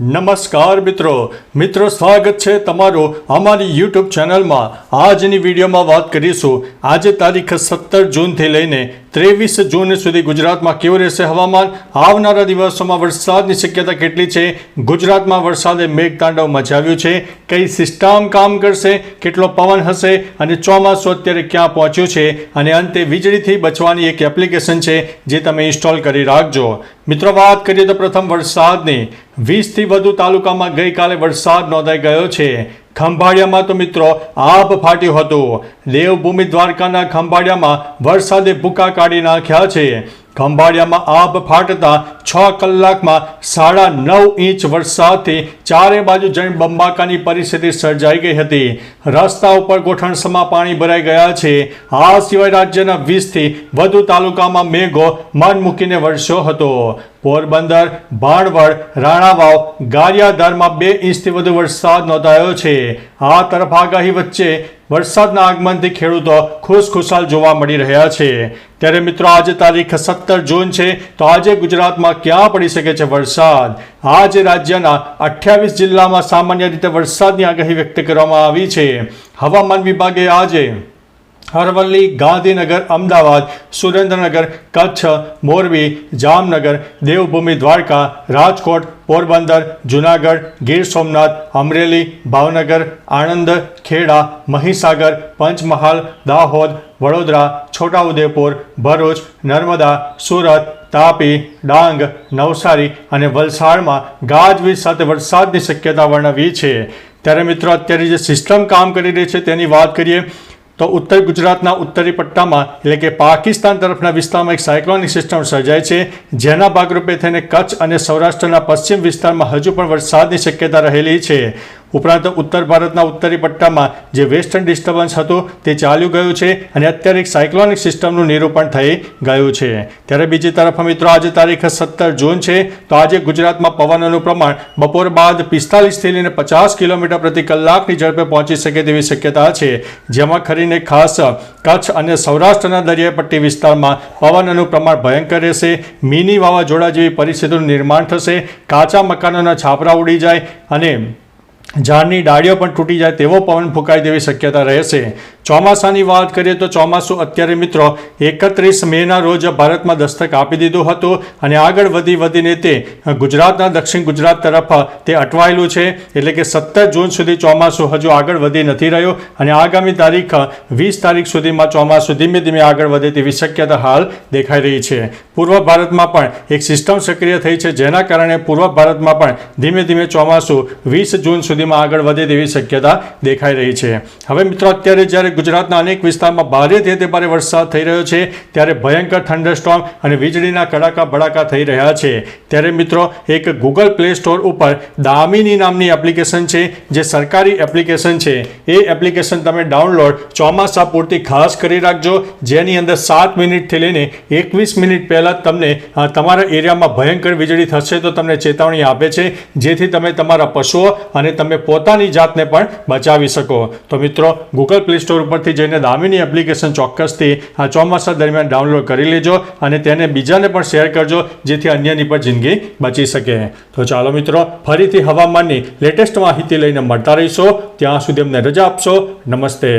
નમસ્કાર મિત્રો. મિત્રો, સ્વાગત છે તમારું અમારી યુટ્યુબ ચેનલમાં. આજની વિડીયોમાં વાત કરીશું. આજે તારીખ સત્તર જૂનથી લઈને ત્રેવીસ જૂન સુધી ગુજરાતમાં કેવું રહેશે હવામાન? આવનારા દિવસોમાં વરસાદની શક્યતા કેટલી છે? ગુજરાતમાં વરસાદે મેઘતાંડવ મચાવ્યું છે. કઈ સિસ્ટમ કામ કરશે? કેટલો પવન હશે? અને ચોમાસું અત્યારે ક્યાં પહોંચ્યું છે? અને અંતે વીજળીથી બચવાની એક એપ્લિકેશન છે જે તમે ઇન્સ્ટોલ કરી રાખજો. મિત્રો, વાત કરીએ તો પ્રથમ વરસાદની. વીસથી વધુ તાલુકામાં ગઈકાલે વરસાદ નોંધાઈ ગયો છે. ખંભાળિયામાં તો મિત્રો આભ ફાટ્યું હતું. દેવભૂમિ દ્વારકાના ખંભાળિયામાં વરસાદે ભૂકા કાઢી નાખ્યા છે. ખંભાળિયામાં આભ ફાટતા છ કલાકમાં સાડા નવ ઇંચ વરસાદથી ચારે બાજુ જણ બંબાકાની પરિસ્થિતિ સર્જાઈ ગઈ હતી. રસ્તા ઉપર ગોઠણસમાં પાણી ભરાઈ ગયા છે. આ સિવાય રાજ્યના વીસથી વધુ તાલુકામાં મેઘો મન મૂકીને વરસ્યો હતો. પોરબંદર ભાણવડ રાણાવાવ, ગારિયાધારમાં બે ઇંચથી વધુ વરસાદ નોંધાયો છે. આ તરફ આગાહી વચ્ચે વરસાદના આગમનથી ખેડૂતો ખુશખુશાલ જોવા મળી રહ્યા છે. ત્યારે મિત્રો, આજે તારીખ સત્તર જૂન છે, તો આજે ગુજરાતમાં ક્યાં પડી શકે છે વરસાદ? આજે રાજ્યના અઠ્યાવીસ જિલ્લામાં સામાન્ય રીતે વરસાદની આગાહી વ્યક્ત કરવામાં આવી છે. હવામાન વિભાગે આજે અરવલ્લી ગાંધીનગર, અમદાવાદ, સુરેન્દ્રનગર, કચ્છ, મોરબી, જામનગર, દેવભૂમિ, દ્વારકા, રાજકોટ, પોરબંદર, જુનાગઢ, ગીર સોમનાથ, અમરેલી, ભાવનગર, આણંદ, ખેડા, મહીસાગર, પંચમહાલ, દાહોદ, વડોદરા, છોટાઉદેપુર, ભરૂચ, નર્મદા, સુરત, તાપી, ડાંગ, નવસારી અને વલસાડમાં ગાજવીજ સાથે વરસાદની શક્યતા વર્ણવી છે. ત્યારે મિત્રો, અત્યારે જે સિસ્ટમ કામ કરી રહી છે તેની વાત કરીએ. તો ઉત્તર ગુજરાતના ઉત્તરી પટ્ટામાં, એટલે કે પાકિસ્તાન તરફના વિસ્તારમાં એક સાયક્લોનિક સિસ્ટમ સર્જાય છે, જેના ભાગરૂપે થઈને કચ્છ અને સૌરાષ્ટ્રના પશ્ચિમ વિસ્તારમાં હજુ પણ વરસાદની શક્યતા રહેલી છે. ઉપરાંત ઉત્તર ભારતના ઉત્તરી પટ્ટામાં જે વેસ્ટર્ન ડિસ્ટર્બન્સ હતું તે ચાલ્યું ગયું છે અને અત્યારે એક સાયક્લોનિક સિસ્ટમનું નિરૂપણ થઈ ગયું છે. ત્યારે બીજી તરફ મિત્રો, આજે તારીખ સત્તર જૂન છે, તો આજે ગુજરાતમાં પવનનું પ્રમાણ બપોર બાદ પિસ્તાલીસથી લઈને પચાસ કિલોમીટર પ્રતિ કલાકની ઝડપે પહોંચી શકે તેવી શક્યતા છે. જેમાં ખરીને ખાસ કચ્છ અને સૌરાષ્ટ્રના દરિયાઈ પટ્ટી વિસ્તારમાં પવનનું પ્રમાણ ભયંકર રહેશે. મિની વાવાઝોડા જેવી પરિસ્થિતિનું નિર્માણ થશે. કાચા મકાનોના છાપરા ઉડી જાય અને ઝાડની ડાળીઓ પણ તૂટી જાય તેવો પવન ફૂંકાય તેવી શક્યતા રહેશે. ચોમાસાની વાત કરીએ તો ચોમાસું અત્યારે મિત્રો એકત્રીસ મેના રોજ ભારતમાં દસ્તક આપી દીધું હતું અને આગળ વધી વધીને તે ગુજરાતના દક્ષિણ ગુજરાત તરફ તે અટવાયેલું છે. એટલે કે સત્તર જૂન સુધી ચોમાસું હજુ આગળ વધી નથી રહ્યું અને આગામી તારીખ વીસ તારીખ સુધીમાં ચોમાસું ધીમે ધીમે આગળ વધે તેવી શક્યતા હાલ દેખાઈ રહી છે. પૂર્વ ભારતમાં પણ એક સિસ્ટમ સક્રિય થઈ છે જેના કારણે પૂર્વ ભારતમાં પણ ધીમે ધીમે ચોમાસું વીસ જૂન સુધીમાં આગળ વધે તેવી શક્યતા દેખાઈ રહી છે. હવે મિત્રો, અત્યારે જ્યારે ગુજરાતના અનેક વિસ્તારમાં ભારેથી તે ભારે વરસાદ થઈ રહ્યો છે, ત્યારે ભયંકર થંડરસ્ટોર્મ અને વીજળીના કડાકા ભડાકા થઈ રહ્યા છે. ત્યારે મિત્રો, એક ગૂગલ પ્લે સ્ટોર ઉપર દામિની નામની એપ્લિકેશન છે, જે સરકારી એપ્લિકેશન છે. એ એપ્લિકેશન તમે ડાઉનલોડ ચોમાસા પૂરતી ખાસ કરી રાખજો, જેની અંદર સાત મિનિટથી લઈને એકવીસ મિનિટ પહેલાં તમને તમારા એરિયામાં ભયંકર વીજળી થશે તો તમને ચેતવણી આપે છે. જેથી તમે તમારા પશુઓ અને તમે પોતાની જાતને પણ બચાવી શકો. તો મિત્રો ગૂગલ પ્લે સ્ટોર ઉપરથી જઈને દામિની એપ્લિકેશન ચોક્કસથી આ ચોમાસા દરમિયાન ડાઉનલોડ કરી લેજો અને તેને બીજાને પણ શેર કરજો, જેથી અન્યની પણ જિંદગી બચી શકે. તો ચાલો મિત્રો, ફરીથી હવામાનની લેટેસ્ટ માહિતી લઈને મળતા રહીશો. ત્યાં સુધી અમને રજા આપશો. નમસ્તે.